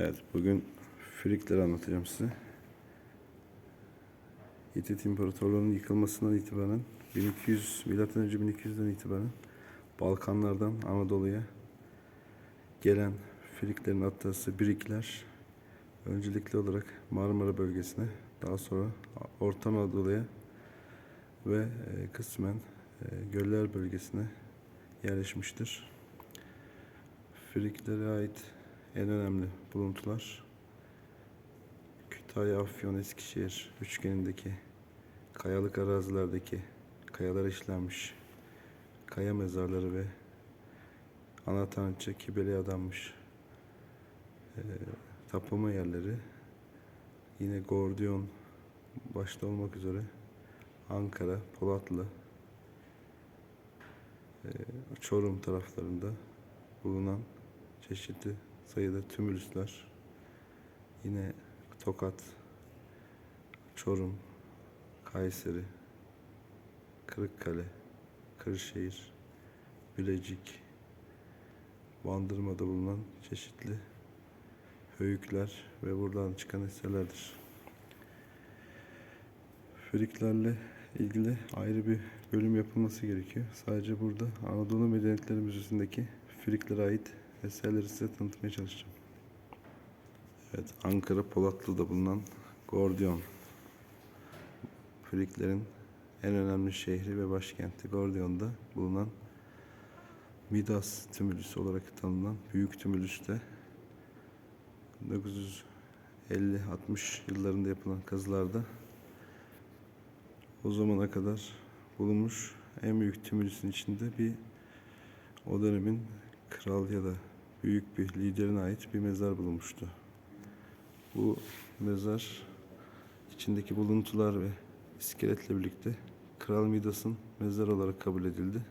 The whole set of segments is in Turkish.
Evet, bugün Frikleri anlatacağım size. Hitit İmparatorluğu'nun yıkılmasından itibaren 1200 milattan önce 1200'den itibaren Balkanlardan Anadolu'ya gelen Friklerin atası Birikler öncelikli olarak Marmara bölgesine, daha sonra Orta Anadolu'ya ve e, kısmen e, Göller bölgesine yerleşmiştir. Friklere ait en önemli buluntular Kütahya, Afyon, Eskişehir üçgenindeki kayalık arazilerdeki kayalar işlenmiş kaya mezarları ve ana tanrıça Kibele'ye adanmış e, tapınma yerleri. Yine Gordiyon başta olmak üzere Ankara, Polatlı, e, Çorum taraflarında bulunan çeşitli sayıda tümülüsler yine Tokat, Çorum, Kayseri, Kırıkkale, Kırşehir, Bilecik, Bandırma'da bulunan çeşitli höyükler ve buradan çıkan eserlerdir. Friklerle ilgili ayrı bir bölüm yapılması gerekiyor. Sadece burada Anadolu Medeniyetleri Müzesi'ndeki Friklere ait eserleri size tanıtmaya çalışacağım. Evet, Ankara Polatlı'da bulunan Gordiyon. Friklerin en önemli şehri ve başkenti Gordion'da bulunan Midas tümülüsü olarak tanınan büyük tümülüste 1950-60 yıllarında yapılan kazılarda o zamana kadar bulunmuş en büyük tümülüsün içinde bir o dönemin kral ya da büyük bir liderine ait bir mezar bulunmuştu. Bu mezar içindeki buluntular ve iskeletle birlikte Kral Midas'ın mezar olarak kabul edildi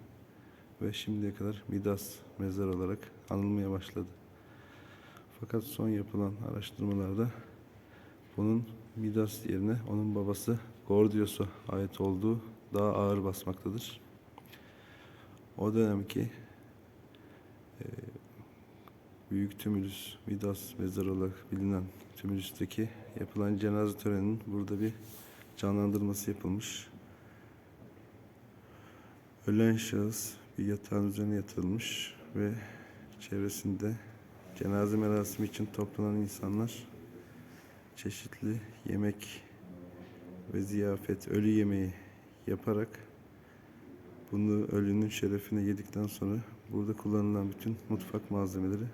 ve şimdiye kadar Midas mezar olarak anılmaya başladı. Fakat son yapılan araştırmalarda bunun Midas yerine onun babası Gordios'a ait olduğu daha ağır basmaktadır. O dönemki Büyük Tümülüs Midas mezarı olarak bilinen Tümülüs'teki yapılan cenaze töreninin burada bir canlandırması yapılmış. Ölen şahıs bir yatağın üzerine yatırılmış ve çevresinde cenaze merasimi için toplanan insanlar çeşitli yemek ve ziyafet, ölü yemeği yaparak bunu ölünün şerefine yedikten sonra burada kullanılan bütün mutfak malzemeleri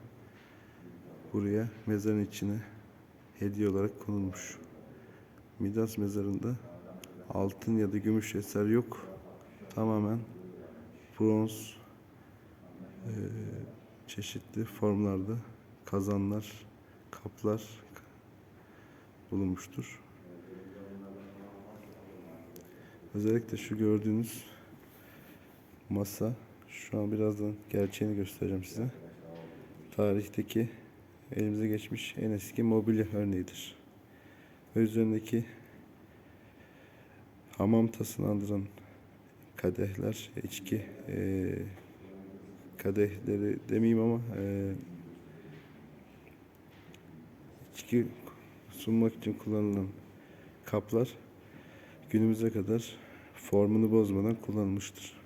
buraya mezarın içine hediye olarak konulmuş. Midas mezarında altın ya da gümüş eser yok. Tamamen bronz eee, çeşitli formlarda kazanlar, kaplar bulunmuştur. Özellikle şu gördüğünüz masa şu an birazdan gerçeğini göstereceğim size. Tarihteki elimize geçmiş en eski mobilya örneğidir. Üzerindeki hamam tasını andıran kadehler, içki eee, kadehleri demeyeyim ama eee içki sunmak için kullanılan kaplar günümüze kadar formunu bozmadan kullanılmıştır.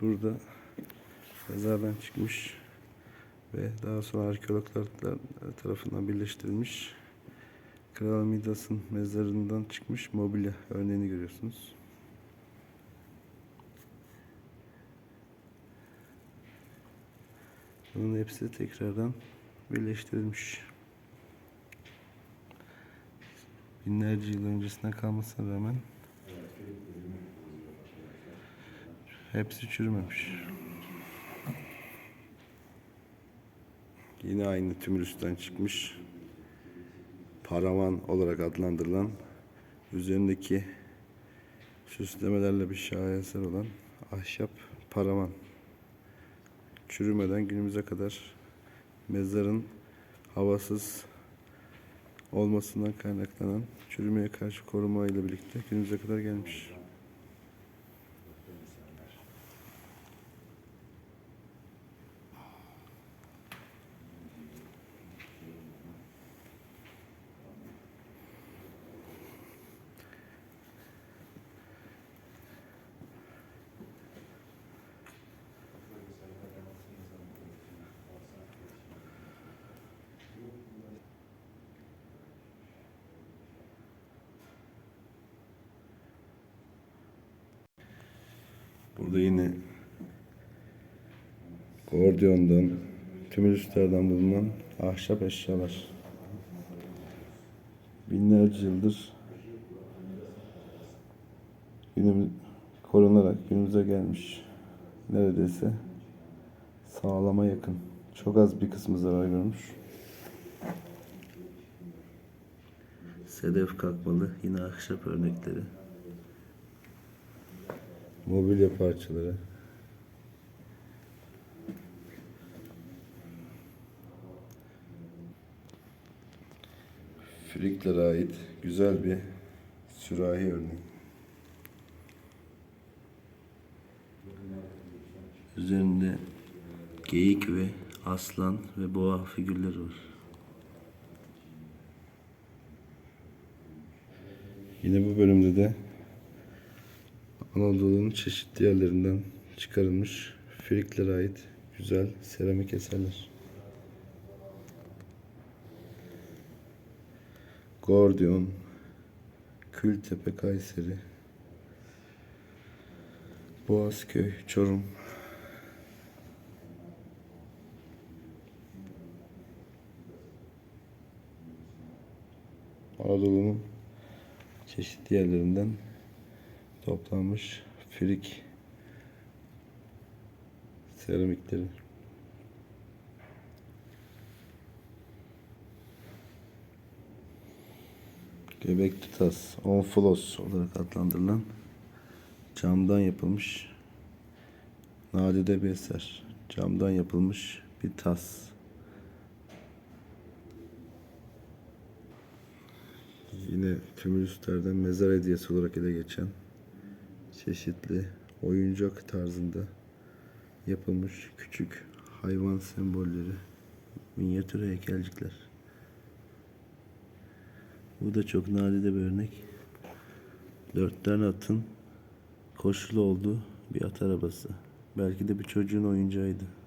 Burada mezardan çıkmış ve daha sonra arkeologlar tarafından birleştirilmiş Kral Midas'ın mezarından çıkmış mobilya örneğini görüyorsunuz. Bunun hepsi tekrardan birleştirilmiş. Binlerce yıl öncesine kalmasına rağmen hepsi çürümemiş. Yine aynı tümülüsten çıkmış paravan olarak adlandırılan üzerindeki süslemelerle bir şaheser olan ahşap paravan çürümeden günümüze kadar mezarın havasız olmasından kaynaklanan çürümeye karşı koruma ile birlikte günümüze kadar gelmiş. Burada yine Gordion'dan, tümülüslerden bulunan ahşap eşyalar. Binlerce yıldır günümüz korunarak günümüze gelmiş. Neredeyse sağlama yakın. Çok az bir kısmı zarar görmüş. Sedef kalkmalı yine ahşap örnekleri. Mobilya parçaları. Friklere ait güzel bir sürahi örneği. Üzerinde geyik ve aslan ve boğa figürleri var. Yine bu bölümde de Anadolu'nun çeşitli yerlerinden çıkarılmış Friklere ait güzel seramik eserler. Gordion, Kültepe, Kayseri, Boğazköy, Çorum. Anadolu'nun çeşitli yerlerinden toplanmış frik seramikleri. Göbekli tas, onflos olarak adlandırılan camdan yapılmış nadide bir eser. Camdan yapılmış bir tas. Yine tümülüslerden mezar hediyesi olarak ele geçen çeşitli oyuncak tarzında yapılmış küçük hayvan sembolleri, minyatür heykelcikler. Bu da çok nadide bir örnek. Dört tane atın koşulu olduğu bir at arabası. Belki de bir çocuğun oyuncağıydı.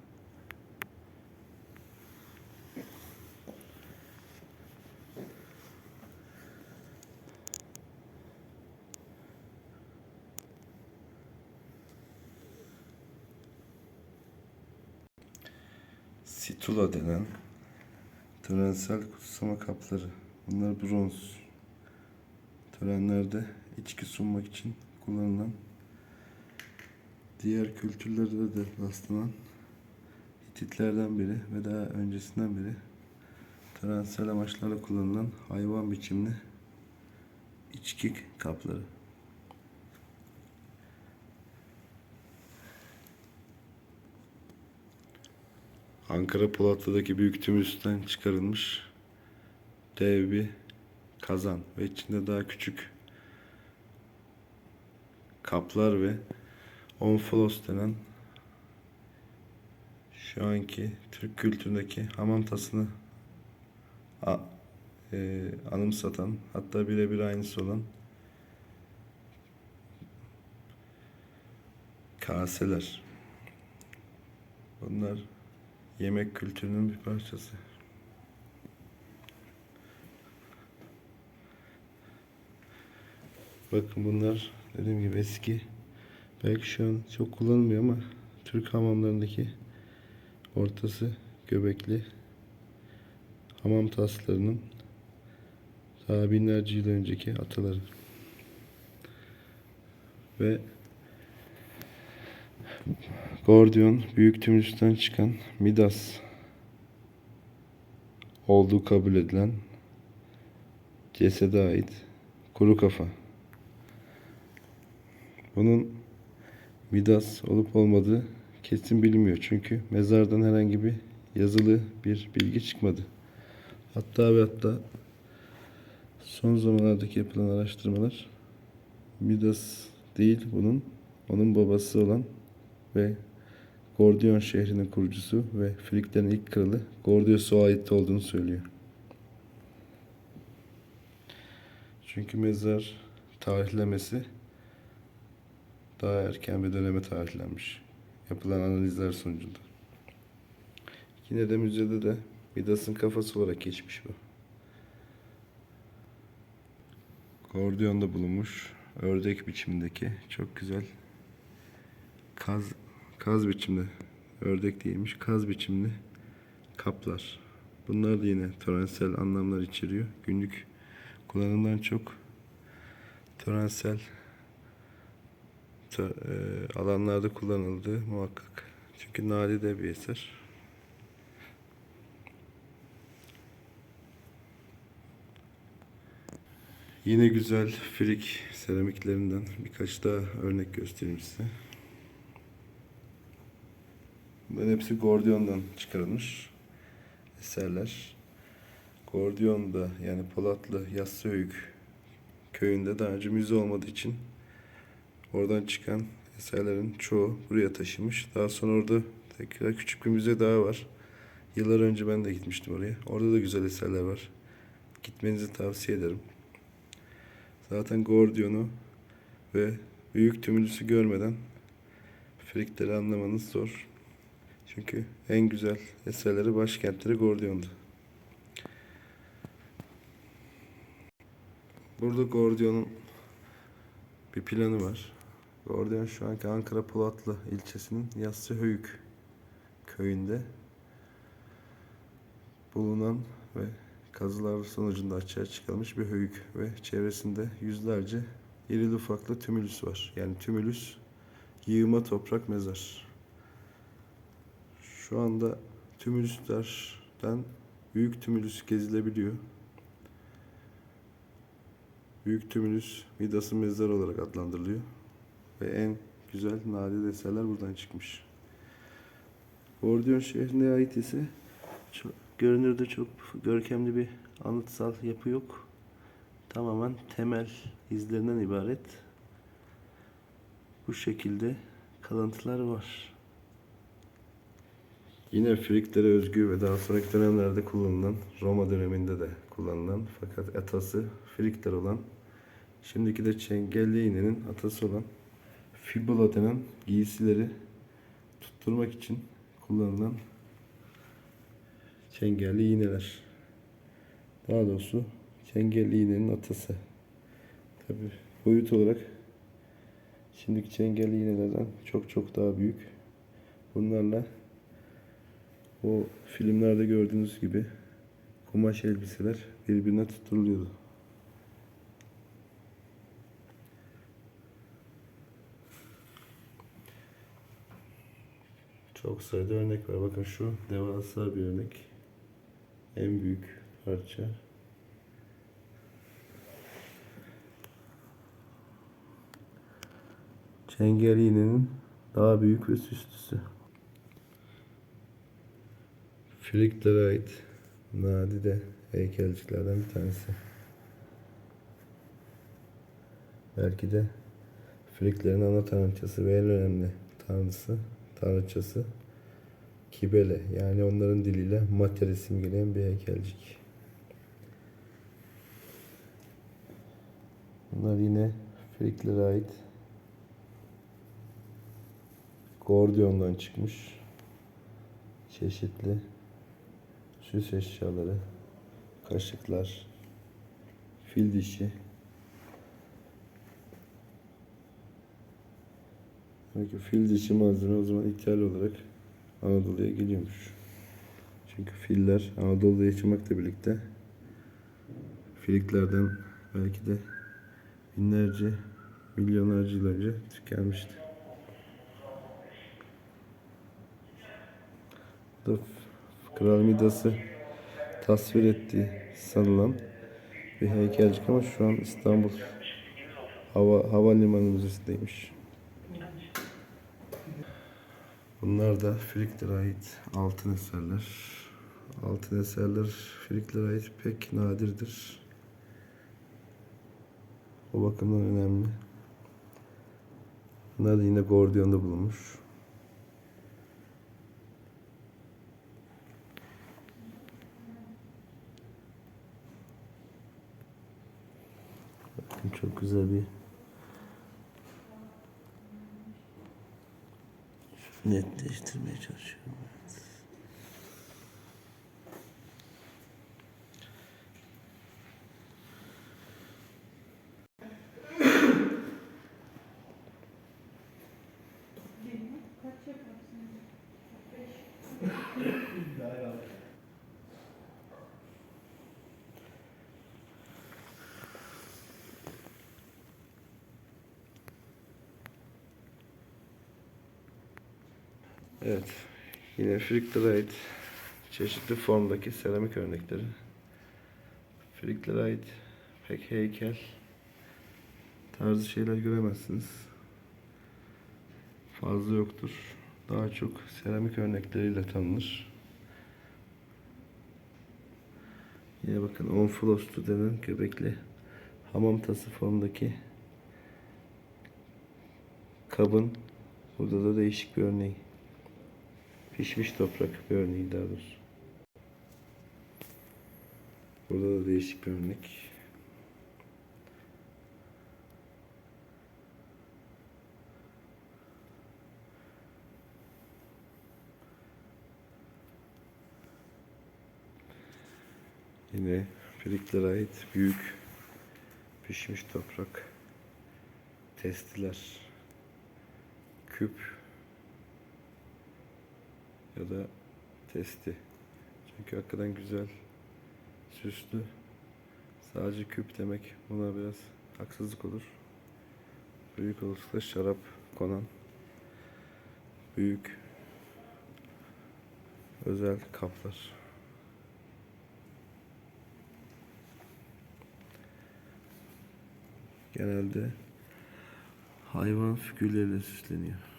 Situla denen törensel kutsama kapları. Bunlar bronz. Törenlerde içki sunmak için kullanılan diğer kültürlerde de rastlanan Hititlerden biri ve daha öncesinden beri törensel amaçlarla kullanılan hayvan biçimli içki kapları. Ankara Polatlı'daki büyük tümüsten çıkarılmış dev bir kazan ve içinde daha küçük kaplar ve onfolos denen şu anki Türk kültüründeki hamam tasını a- e, anımsatan hatta birebir aynısı olan kaseler. Bunlar yemek kültürünün bir parçası. Bakın bunlar dediğim gibi eski. Belki şu an çok kullanılmıyor ama Türk hamamlarındaki ortası göbekli hamam taslarının daha binlerce yıl önceki ataları. Ve Gordion büyük tümülüsten çıkan Midas olduğu kabul edilen cesede ait kuru kafa. Bunun Midas olup olmadığı kesin bilinmiyor çünkü mezardan herhangi bir yazılı bir bilgi çıkmadı. Hatta ve hatta son zamanlardaki yapılan araştırmalar Midas değil bunun onun babası olan ve Gordion şehrinin kurucusu ve Friklerin ilk kralı Gordios'a ait olduğunu söylüyor. Çünkü mezar tarihlemesi daha erken bir döneme tarihlenmiş. Yapılan analizler sonucunda. Yine de müzede de Midas'ın kafası olarak geçmiş bu. Gordion'da bulunmuş ördek biçimindeki çok güzel kaz kaz biçimli ördek değilmiş kaz biçimli kaplar. Bunlar da yine törenssel anlamlar içeriyor. Günlük kullanımdan çok törenssel tö- e, alanlarda kullanıldığı muhakkak. Çünkü nadide bir eser. Yine güzel frik seramiklerinden birkaç daha örnek göstereyim size. Bunların hepsi Gordion'dan çıkarılmış eserler. Gordion'da yani Polatlı Yassıhöyük köyünde daha önce müze olmadığı için oradan çıkan eserlerin çoğu buraya taşımış. Daha sonra orada tekrar küçük bir müze daha var. Yıllar önce ben de gitmiştim oraya. Orada da güzel eserler var. Gitmenizi tavsiye ederim. Zaten Gordion'u ve büyük tümülüsü görmeden frikleri anlamanız zor. Çünkü en güzel eserleri başkentleri Gordion'da. Burada Gordion'un bir planı var. Gordion şu anki Ankara Polatlı ilçesinin Yassıhöyük köyünde bulunan ve kazılar sonucunda açığa çıkarılmış bir höyük ve çevresinde yüzlerce irili ufaklı tümülüs var. Yani tümülüs yığma toprak mezar. Şu anda tümülüslerden büyük tümülüs gezilebiliyor. Büyük tümülüs Midas'ın mezarı olarak adlandırılıyor. Ve en güzel nadir eserler buradan çıkmış. Gordiyon şehrine ait ise çok, görünürde çok görkemli bir anıtsal yapı yok. Tamamen temel izlerinden ibaret. Bu şekilde kalıntılar var. Yine Friklere özgü ve daha sonraki dönemlerde kullanılan, Roma döneminde de kullanılan fakat atası Frikler olan, şimdiki de Çengelli iğnenin atası olan fibula denen giysileri tutturmak için kullanılan çengelli iğneler. Daha doğrusu çengelli iğnenin atası. Tabi boyut olarak şimdiki çengelli iğnelerden çok çok daha büyük. Bunlarla o filmlerde gördüğünüz gibi kumaş elbiseler birbirine tutturuluyordu. Çok sayıda örnek var. Bakın şu devasa bir örnek. En büyük parça. Çengel iğnenin daha büyük ve süslüsü. Friklere ait nadide heykelciklerden bir tanesi. Belki de Friklerin ana tanrıçası ve en önemli tanrısı, tanrıçası Kibele. Yani onların diliyle Mater'i simgeleyen bir heykelcik. Bunlar yine Friklere ait Gordion'dan çıkmış çeşitli süs eşyaları, kaşıklar, fil dişi. Demek ki fil dişi malzeme o zaman ithal olarak Anadolu'ya geliyormuş. Çünkü filler Anadolu'da yaşamakla birlikte filiklerden belki de binlerce, milyonlarca yıl önce tükenmişti. Bu da Kral Midas'ı tasvir ettiği sanılan bir heykelcik ama şu an İstanbul Hava Havalimanı Müzesi'ndeymiş. Bunlar da Friklere ait altın eserler. Altın eserler Friklere ait pek nadirdir. O bakımdan önemli. Bunlar da yine Gordion'da bulunmuş. Bakın çok güzel bir netleştirmeye çalışıyorum. Evet. Fricklere ait çeşitli formdaki seramik örnekleri. Ait pek heykel tarzı şeyler göremezsiniz. Fazla yoktur. Daha çok seramik örnekleriyle tanınır. Yine bakın onflostu denen göbekli hamam tası formdaki kabın burada da değişik bir örneği. Pişmiş toprak bir örneği daha doğrusu. Burada da değişik bir örnek. Yine Filiklere ait büyük pişmiş toprak testiler küp ya da testi. Çünkü hakikaten güzel, süslü. Sadece küp demek buna biraz haksızlık olur. Büyük olasılıkla şarap konan büyük özel kaplar. Genelde hayvan figürleriyle süsleniyor.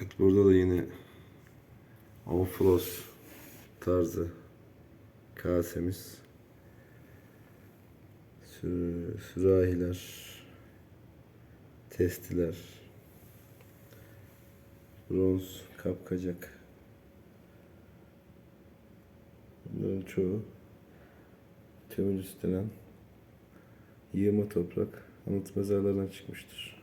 Evet burada da yine Onflos tarzı kasemiz. Sü- Sürahiler, testiler, bronz kapkacak. Bunların çoğu Tümülüs denen yığma toprak anıt mezarlarından çıkmıştır.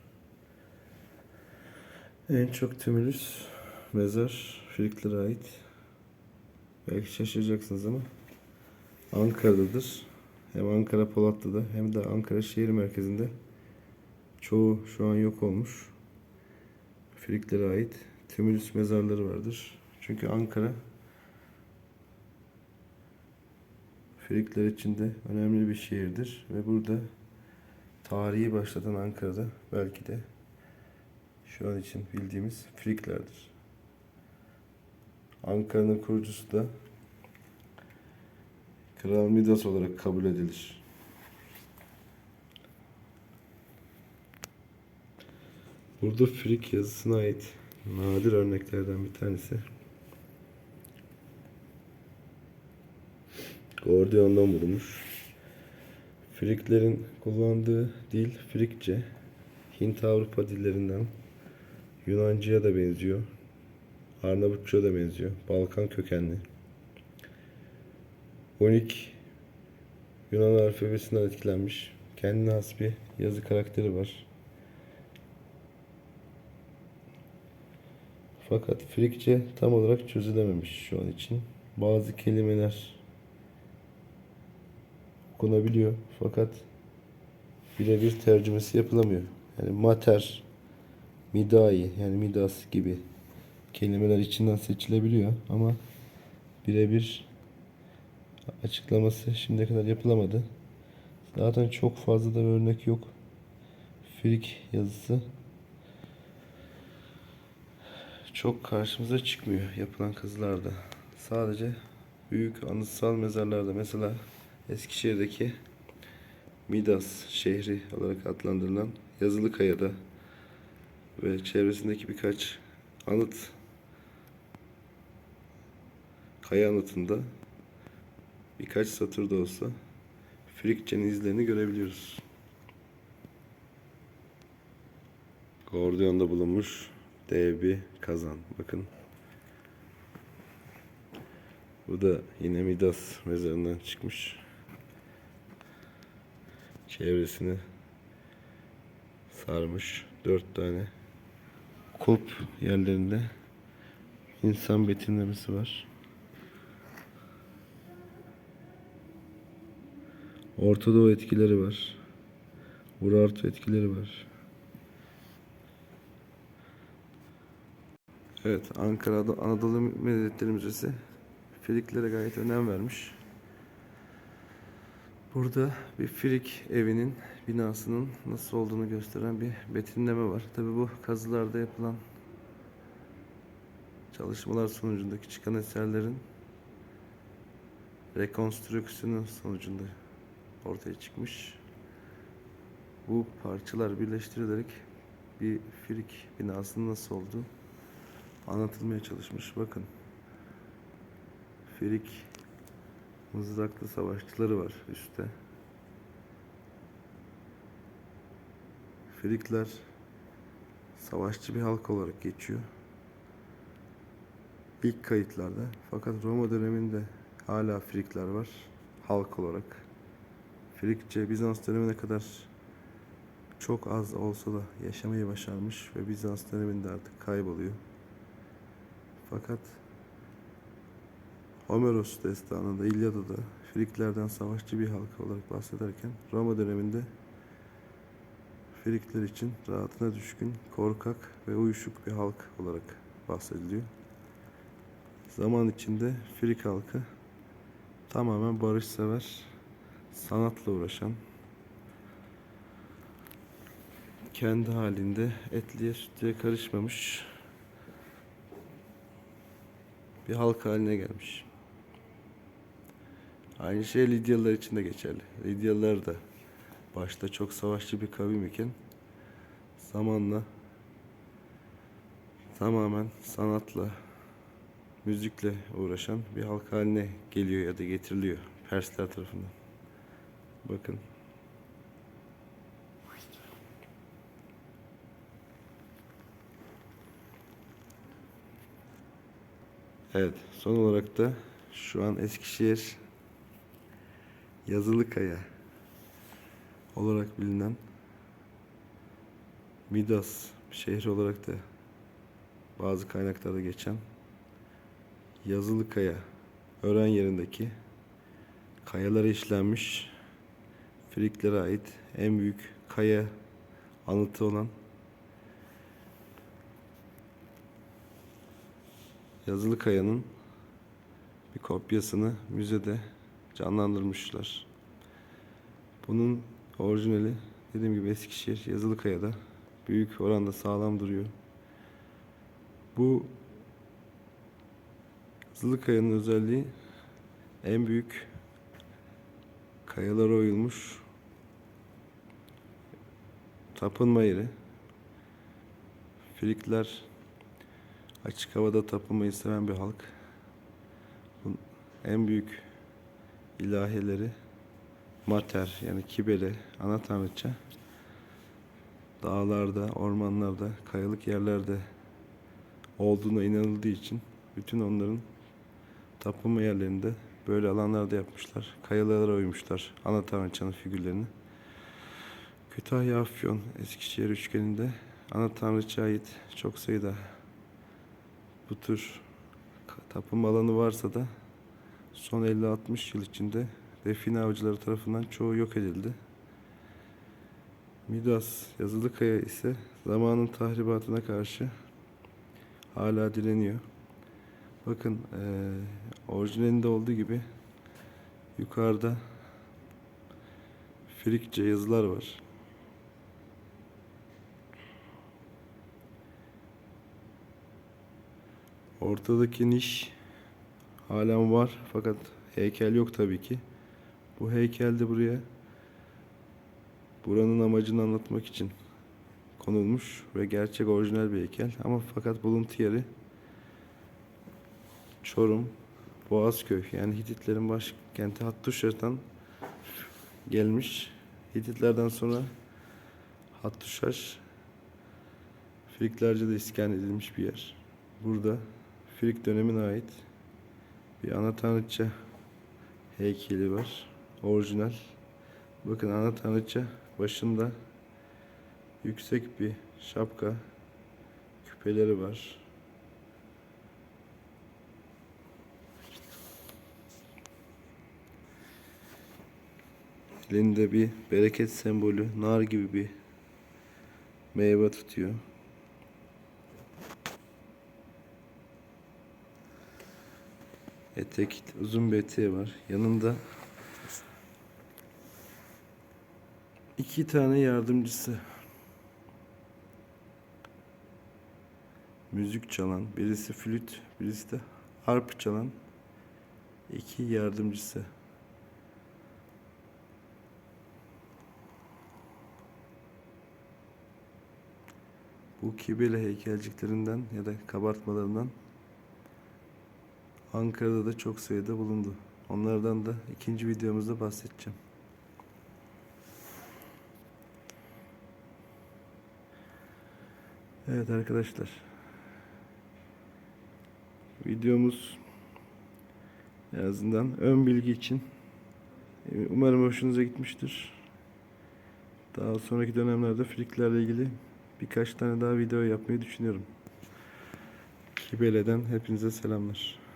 En çok tümülüs mezar Friklere ait. Belki şaşıracaksınız ama Ankara'dadır. Hem Ankara Polatlı'da hem de Ankara şehir merkezinde çoğu şu an yok olmuş. Friklere ait tümülüs mezarları vardır. Çünkü Ankara Frikler için de önemli bir şehirdir ve burada tarihi başlatan Ankara'da belki de şu an için bildiğimiz Friklerdir. Ankara'nın kurucusu da Kral Midas olarak kabul edilir. Burada Frik yazısına ait nadir örneklerden bir tanesi. Gordiyon'dan bulunmuş. Friklerin kullandığı dil Frikçe. Hint Avrupa dillerinden Yunanca'ya da benziyor. Arnavutça'ya da benziyor. Balkan kökenli. Unik Yunan alfabesinden etkilenmiş. Kendine has bir yazı karakteri var. Fakat Frikçe tam olarak çözülememiş şu an için. Bazı kelimeler okunabiliyor fakat birebir tercümesi yapılamıyor. Yani mater, midai yani midas gibi kelimeler içinden seçilebiliyor ama birebir açıklaması şimdiye kadar yapılamadı. Zaten çok fazla da örnek yok. Frik yazısı çok karşımıza çıkmıyor yapılan kazılarda. Sadece büyük anıtsal mezarlarda mesela Eskişehir'deki Midas şehri olarak adlandırılan Yazılıkaya'da ve çevresindeki birkaç anıt kaya anıtında birkaç satır da olsa Frikçe'nin izlerini görebiliyoruz. Gordiyon'da bulunmuş dev bir kazan. Bakın. Bu da yine Midas mezarından çıkmış. Çevresini sarmış. Dört tane kulp yerlerinde insan betimlemesi var. Orta Doğu etkileri var. Urartu etkileri var. Evet, Ankara'da Anadolu Medeniyetleri Müzesi Friklere gayet önem vermiş. Burada bir Frik evinin binasının nasıl olduğunu gösteren bir betimleme var. Tabi bu kazılarda yapılan çalışmalar sonucundaki çıkan eserlerin rekonstrüksiyonu sonucunda ortaya çıkmış. Bu parçalar birleştirilerek bir Frik binasının nasıl olduğu anlatılmaya çalışmış. Bakın. Frik mızraklı savaşçıları var üstte. Frikler savaşçı bir halk olarak geçiyor. İlk kayıtlarda. Fakat Roma döneminde hala Frikler var. Halk olarak. Frikçe Bizans dönemine kadar çok az olsa da yaşamayı başarmış ve Bizans döneminde artık kayboluyor. Fakat Homeros destanında İlyada'da Friklerden savaşçı bir halk olarak bahsederken Roma döneminde Frikler için rahatına düşkün, korkak ve uyuşuk bir halk olarak bahsediliyor. Zaman içinde Frik halkı tamamen barışsever, sanatla uğraşan, kendi halinde etliye sütlüye karışmamış bir halk haline gelmiş. Aynı şey Lidyalılar için de geçerli. Lidyalılar da başta çok savaşçı bir kavim iken zamanla tamamen sanatla, müzikle uğraşan bir halk haline geliyor ya da getiriliyor Persler tarafından. Bakın. Evet, son olarak da şu an Eskişehir Yazılıkaya olarak bilinen Midas şehri olarak da bazı kaynaklarda geçen Yazılıkaya öğren yerindeki kayalara işlenmiş Friklere ait en büyük kaya anıtı olan Yazılı Kaya'nın bir kopyasını müzede canlandırmışlar. Bunun orijinali dediğim gibi Eskişehir Yazılı Kaya'da büyük oranda sağlam duruyor. Bu Yazılı Kaya'nın özelliği en büyük kayalara oyulmuş tapınma yeri. Frikler Açık havada tapınmayı seven bir halk. Bunun en büyük ilahileri Mater yani Kibele, ana tanrıça dağlarda, ormanlarda, kayalık yerlerde olduğuna inanıldığı için bütün onların tapınma yerlerinde böyle alanlarda yapmışlar. Kayalara oymuşlar ana tanrıçanın figürlerini. Kütahya, Afyon, Eskişehir üçgeninde ana tanrıça ait çok sayıda bu tür tapınma alanı varsa da son 50-60 yıl içinde define avcıları tarafından çoğu yok edildi. Midas Yazılıkaya ise zamanın tahribatına karşı hala direniyor. Bakın e, orijinalinde olduğu gibi yukarıda Frikçe yazılar var. Ortadaki niş halen var fakat heykel yok tabii ki. Bu heykel de buraya buranın amacını anlatmak için konulmuş ve gerçek orijinal bir heykel ama fakat buluntu yeri Çorum, Boğazköy yani Hititlerin başkenti Hattuşa'dan gelmiş. Hititlerden sonra Hattuşaş Friklerce de iskan edilmiş bir yer. Burada Frig dönemine ait bir ana tanrıça heykeli var. Orijinal. Bakın ana tanrıça başında yüksek bir şapka küpeleri var. Elinde bir bereket sembolü, nar gibi bir meyve tutuyor. Etek, uzun bir eteği var. Yanında iki tane yardımcısı. Müzik çalan, birisi flüt, birisi de harp çalan iki yardımcısı. Bu kibele heykelciklerinden ya da kabartmalarından Ankara'da da çok sayıda bulundu. Onlardan da ikinci videomuzda bahsedeceğim. Evet arkadaşlar. Videomuz en azından ön bilgi için umarım hoşunuza gitmiştir. Daha sonraki dönemlerde friklerle ilgili birkaç tane daha video yapmayı düşünüyorum. Kibele'den hepinize selamlar.